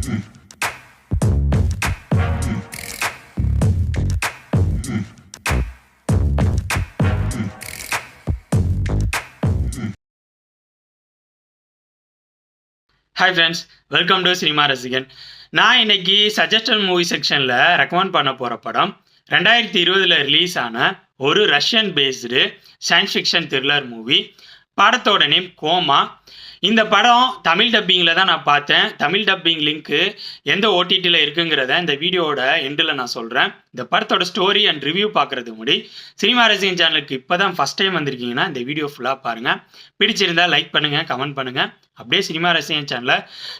Hi friends welcome to cinema Rasigan நான் இன்னைக்கு சஜஸ்டன் movie செக்ஷனில் ரெக்கமெண்ட் பண்ண போகிற படம் ரெண்டாயிரத்தி இருபதில் ரிலீஸ் ஆன ஒரு Russian based science fiction thriller movie படத்தோட நேம் கோமா. இந்த படம் தமிழ் டப்பிங்கில் தான் நான் பார்த்தேன். தமிழ் டப்பிங் லிங்க்கு எந்த ஓடிடியில் இருக்குங்கிறத இந்த வீடியோவோட எண்டில் நான் சொல்கிறேன் இந்த படத்தோட ஸ்டோரி அண்ட் ரிவ்யூ பார்க்குறதுக்கு முடி சினிமா ரசிகன் சேனலுக்கு இப்போ தான் ஃபஸ்ட் டைம் வந்திருக்கீங்கன்னா இந்த வீடியோ ஃபுல்லாக பாருங்கள் பிடிச்சிருந்தா லைக் பண்ணுங்கள் கமெண்ட் பண்ணுங்கள் அப்படியே சினிமா ரசிகன் சேனலை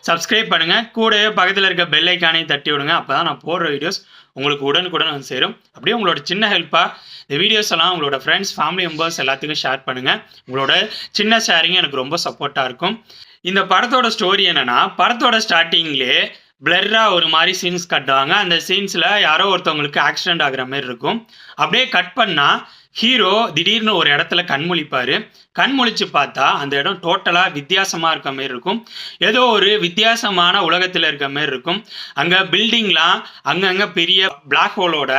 சப்ஸ்கிரைப் பண்ணுங்கள் கூடவே பக்கத்தில் இருக்க பெல் ஐக்கானையும் தட்டி விடுங்க. அப்போ தான் நான் போடுற வீடியோஸ் உங்களுக்கு உடனுக்குடன் வந்து சேரும். அப்படியே உங்களோட சின்ன ஹெல்ப்பாக இந்த வீடியோஸ் எல்லாம் உங்களோட ஃப்ரெண்ட்ஸ் ஃபேமிலி மெம்பர்ஸ் எல்லாத்துக்கும் ஷேர் பண்ணுங்கள் உங்களோட சின்ன ஷேரிங் எனக்கு ரொம்ப சப்போர்ட்டாக இருக்கும். இந்த படத்தோட ஸ்டோரி என்னென்னா படத்தோட ஸ்டார்டிங்லேயே பிளர்ராக ஒரு மாதிரி சீன்ஸ் கட்டுவாங்க அந்த சீன்ஸில் யாரோ ஒருத்தவங்களுக்கு ஆக்சிடென்ட் ஆகுற மாதிரி இருக்கும். அப்படியே கட் பண்ணால் ஹீரோ திடீர்னு ஒரு இடத்துல கண்மொழிப்பாரு கண் முழிச்சு பார்த்தா அந்த இடம் டோட்டலாக வித்தியாசமாக இருக்க மாதிரி இருக்கும். ஏதோ ஒரு வித்தியாசமான உலகத்தில் இருக்க மாதிரி இருக்கும். அங்கே பில்டிங்லாம் அங்கங்கே பெரிய பிளாக் ஹோலோட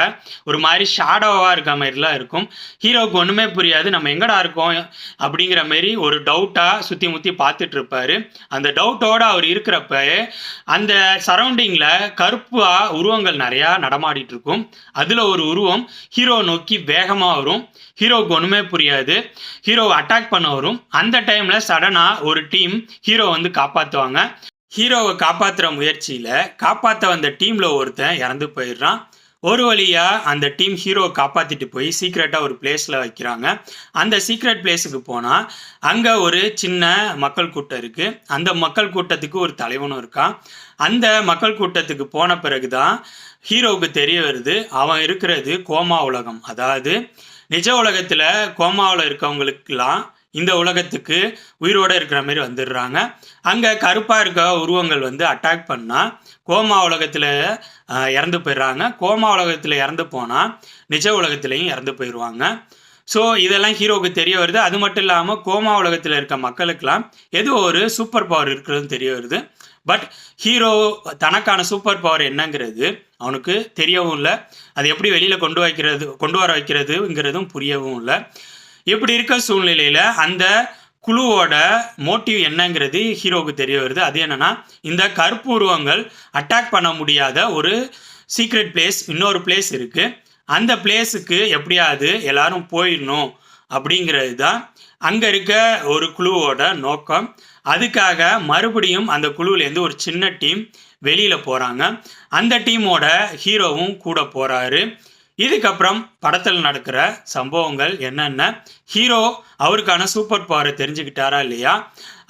ஒரு மாதிரி ஷேடோவாக இருக்க மாதிரிலாம் இருக்கும். ஹீரோவுக்கு ஒன்றுமே புரியாது. நம்ம எங்கடா இருக்கோம் அப்படிங்கிற மாதிரி ஒரு டவுட்டாக சுற்றி முற்றி பார்த்துட்டு இருப்பாரு. அந்த டவுட்டோட அவர் இருக்கிறப்ப அந்த சரௌண்டிங்கில் கருப்பாக உருவங்கள் நிறையா நடமாடிட்டு இருக்கும் அதில் ஒரு உருவம் ஹீரோ நோக்கி வேகமாக வரும். ஹீரோவுக்கு ஒன்றுமே புரியாது. ஹீரோவை அட்டாக் பண்ண வரும். அந்த டைமில் சடனாக ஒரு டீம் ஹீரோ வந்து காப்பாற்றுவாங்க ஹீரோவை காப்பாற்றுற முயற்சியில் காப்பாற்ற வந்த டீமில் ஒருத்தன் இறந்து போயிடுறான். ஒரு வழியாக அந்த டீம் ஹீரோவை காப்பாற்றிட்டு போய் சீக்ரெட்டாக ஒரு பிளேஸில் வைக்கிறாங்க. அந்த சீக்ரெட் பிளேஸுக்கு போனால் அங்கே ஒரு சின்ன மக்கள் கூட்டம் இருக்குது அந்த மக்கள் கூட்டத்துக்கு ஒரு தலைவனும் இருக்கான் அந்த மக்கள் கூட்டத்துக்கு போன பிறகு தான் ஹீரோவுக்கு தெரிய வருது அவன் இருக்கிறது கோமா உலகம். அதாவது நிஜ உலகத்தில் கோமாவில் இருக்கவங்களுக்கெல்லாம் இந்த உலகத்துக்கு உயிரோடு இருக்கிற மாதிரி வந்துடுறாங்க. அங்கே கருப்பாக இருக்க உருவங்கள் வந்து அட்டாக் பண்ணால் கோமா உலகத்தில் இறந்து போயிடுறாங்க. கோமா உலகத்தில் இறந்து போனால் நிஜ உலகத்துலேயும் இறந்து போயிடுவாங்க. ஸோ இதெல்லாம் ஹீரோவுக்கு தெரிய வருது. அது மட்டும் இல்லாமல் கோமா உலகத்தில் இருக்க மக்களுக்கெல்லாம் ஏதோ ஒரு சூப்பர் பவர் இருக்கிறதுன்னு தெரிய வருது. பட் ஹீரோ தனக்கான சூப்பர் பவர் என்னங்கிறது அவனுக்கு தெரியவும் இல்லை. அது எப்படி வெளியில் கொண்டு வைக்கிறது கொண்டு வர வைக்கிறதுங்கிறதும் புரியவும் இல்லை. இப்படி இருக்க சூழ்நிலையில் அந்த குழுவோட மோட்டிவ் என்னங்கிறது ஹீரோவுக்கு தெரிய வருது. அது என்னன்னா இந்த கருப்பு உருவங்கள் அட்டாக் பண்ண முடியாத ஒரு சீக்ரெட் பிளேஸ் இன்னொரு பிளேஸ் இருக்குது அந்த பிளேஸுக்கு எப்படியாவது எல்லாரும் போயிடணும் அப்படிங்கிறது தான் அங்கே இருக்க ஒரு குழுவோட நோக்கம். அதுக்காக மறுபடியும் அந்த குழுவிலேருந்து ஒரு சின்ன டீம் வெளியில் போகிறாங்க அந்த டீமோட ஹீரோவும் கூட போகிறாரு இதுக்கப்புறம் படத்தில் நடக்கிற சம்பவங்கள் என்னென்ன? ஹீரோ அவருக்கான சூப்பர் பவரை தெரிஞ்சுக்கிட்டாரா இல்லையா?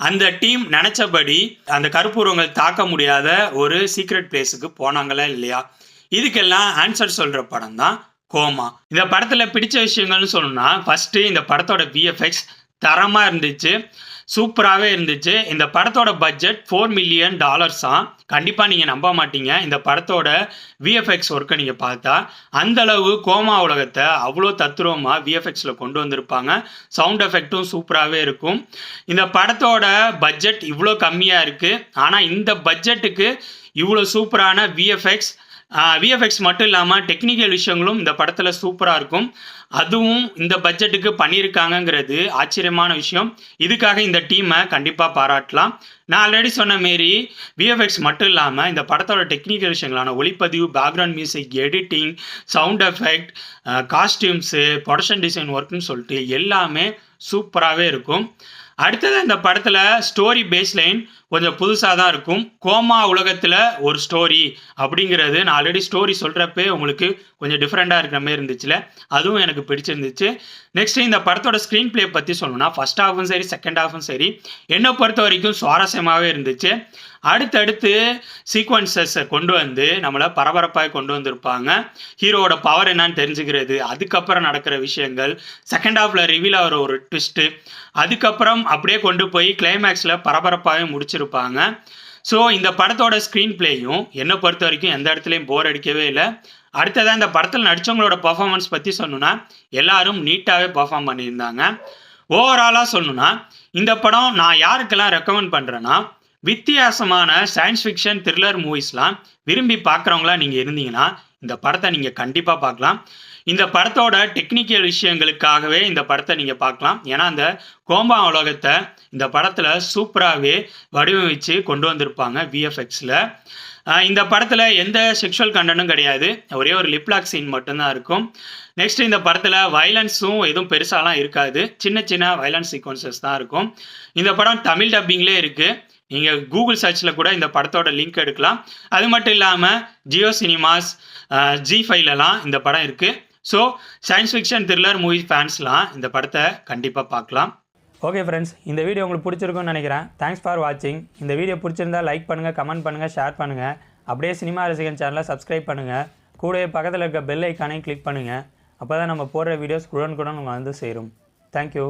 அந்த டீம் நினச்சபடி அந்த கருப்பூரங்கள் தாக்க முடியாத ஒரு சீக்ரெட் பிளேஸுக்கு போனாங்களா இல்லையா? இதுக்கெல்லாம் ஆன்சர் சொல்கிற படம் தான் கோமா. இந்த படத்தில் பிடிச்ச விஷயங்கள்னு சொல்லணும்னா ஃபஸ்ட்டு இந்த படத்தோட விஎஃப்எக்ஸ் தரமாக இருந்துச்சு. சூப்பராகவே இருந்துச்சு. இந்த படத்தோட பட்ஜெட் ஃபோர் மில்லியன் டாலர்ஸ் தான் கண்டிப்பாக நீங்கள் நம்ப மாட்டீங்க. இந்த படத்தோட விஎஃப்எக்ஸ் ஒர்க்கை நீங்கள் பார்த்தா அந்த அளவு கோமா உலகத்தை அவ்வளோ தத்துரூபமாக விஎஃப்எக்ஸில் கொண்டு வந்திருப்பாங்க. சவுண்ட் எஃபெக்ட்டும் சூப்பராகவே இருக்கும். இந்த படத்தோட பட்ஜெட் இவ்வளோ கம்மியாக இருக்குது ஆனால் இந்த பட்ஜெட்டுக்கு இவ்வளோ சூப்பரான விஎஃப்எக்ஸ் விஎஃப்எக்ஸ் மட்டும் இல்லாமல் டெக்னிக்கல் விஷயங்களும் இந்த படத்தில் சூப்பராக இருக்கும். அதுவும் இந்த பட்ஜெட்டுக்கு பண்ணியிருக்காங்கங்கிறது ஆச்சரியமான விஷயம். இதுக்காக இந்த டீமை கண்டிப்பாக பாராட்டலாம். நான் ஆல்ரெடி சொன்ன மாரி விஎஃப்எக்ஸ் மட்டும் இல்லாமல் இந்த படத்தோட டெக்னிக்கல் விஷயங்களான ஒளிப்பதிவு background music editing sound effect costumes production design ஒர்க்குன்னு சொல்லிட்டு எல்லாமே சூப்பராகவே இருக்கும். அடுத்தது இந்த படத்தில் ஸ்டோரி பேஸ்லைன் கொஞ்சம் புதுசாக தான் இருக்கும். கோமா உலகத்தில் ஒரு ஸ்டோரி அப்படிங்கிறது நான் ஆல்ரெடி ஸ்டோரி சொல்கிறப்பே உங்களுக்கு கொஞ்சம் டிஃப்ரெண்ட்டாக இருக்கிற மாதிரி இருந்துச்சுல. அதுவும் எனக்கு பிடிச்சிருந்துச்சு. நெக்ஸ்ட் இந்த படத்தோட ஸ்க்ரீன் பிளே பற்றி சொல்லணும்னா ஃபஸ்ட் ஹாஃபும் சரி செகண்ட் ஹாஃபும் சரி என்னை பொறுத்த வரைக்கும் சுவாரஸ்யமாகவே இருந்துச்சு. அடுத்தடுத்து சீக்வன்சஸை கொண்டு வந்து நம்மளை பரபரப்பாக கொண்டு வந்திருப்பாங்க. ஹீரோவோட பவர் என்னன்னு தெரிஞ்சுக்கிறது அதுக்கப்புறம் நடக்கிற விஷயங்கள் செகண்ட் ஹாஃபில் ரிவீல் ஆகிற ஒரு ட்விஸ்ட்டு அதுக்கப்புறம் அப்படியே கொண்டு போய் கிளைமேக்ஸில் பரபரப்பாகவே முடிச்சிருப்பாங்க ஸோ இந்த படத்தோட ஸ்க்ரீன் பிளேயும் என்னை பொறுத்த வரைக்கும் எந்த இடத்துலையும் போர் அடிக்கவே இல்லை. அடுத்ததாக இந்த படத்தில் நடித்தவங்களோட பர்ஃபாமன்ஸ் பற்றி சொல்லணும்னா எல்லாரும் நீட்டாகவே பர்ஃபார்ம் பண்ணியிருந்தாங்க. ஓவராலாக சொல்லணும்னா இந்த படம் நான் யாருக்கெல்லாம் ரெக்கமெண்ட் பண்ணுறேன்னா வித்தியாசமான சயின்ஸ் ஃபிக்ஷன் த்ரில்லர் மூவிஸ்லாம் விரும்பி பார்க்குறவங்களா நீங்கள் இருந்தீங்கன்னா இந்த படத்தை நீங்கள் கண்டிப்பாக பார்க்கலாம். இந்த படத்தோட டெக்னிக்கல் விஷயங்களுக்காகவே இந்த படத்தை நீங்கள் பார்க்கலாம். ஏன்னா அந்த கோம்பா உலகத்தை இந்த படத்தில் சூப்பராகவே வடிவமைச்சு கொண்டு வந்திருப்பாங்க விஎஃப்எக்ஸில் இந்த படத்தில் எந்த செக்ஷுவல் கண்டனும் கிடையாது. ஒரே ஒரு லிப்லாக் சீன் மட்டும்தான் இருக்கும். நெக்ஸ்ட் இந்த படத்தில் வைலன்ஸும் எதுவும் பெருசாலாம் இருக்காது. சின்ன சின்ன வயலன்ஸ் சீக்வன்சஸ் தான் இருக்கும். இந்த படம் தமிழ் டப்பிங்லேயே இருக்குது நீங்கள் கூகுள் சர்ச்சில் கூட இந்த படத்தோட லிங்க் எடுக்கலாம். அது மட்டும் இல்லாமல் ஜியோ சினிமாஸ் ஜி ஃபைவ்லலாம் இந்த படம் இருக்குது so science fiction thriller movie ஃபேன்ஸ்லாம் இந்த படத்தை கண்டிப்பாக பார்க்கலாம். ஓகே ஃப்ரெண்ட்ஸ் இந்த வீடியோ உங்களுக்கு பிடிச்சிருக்கும்னு நினைக்கிறேன். தேங்க்ஸ் ஃபார் வாட்சிங் இந்த வீடியோ பிடிச்சிருந்தா லைக் பண்ணுங்கள் கமெண்ட் பண்ணுங்கள் ஷேர் பண்ணுங்கள் அப்படியே சினிமா ரசிகன் சேனலை சப்ஸ்கிரைப் பண்ணுங்கள் கூடவே பக்கத்தில் இருக்க பெல் ஐக்கானையும் கிளிக் பண்ணுங்கள் அப்போ தான் நம்ம போடுற வீடியோஸ் குடன் குடன் உங்களை வந்து சேரும். தேங்க்யூ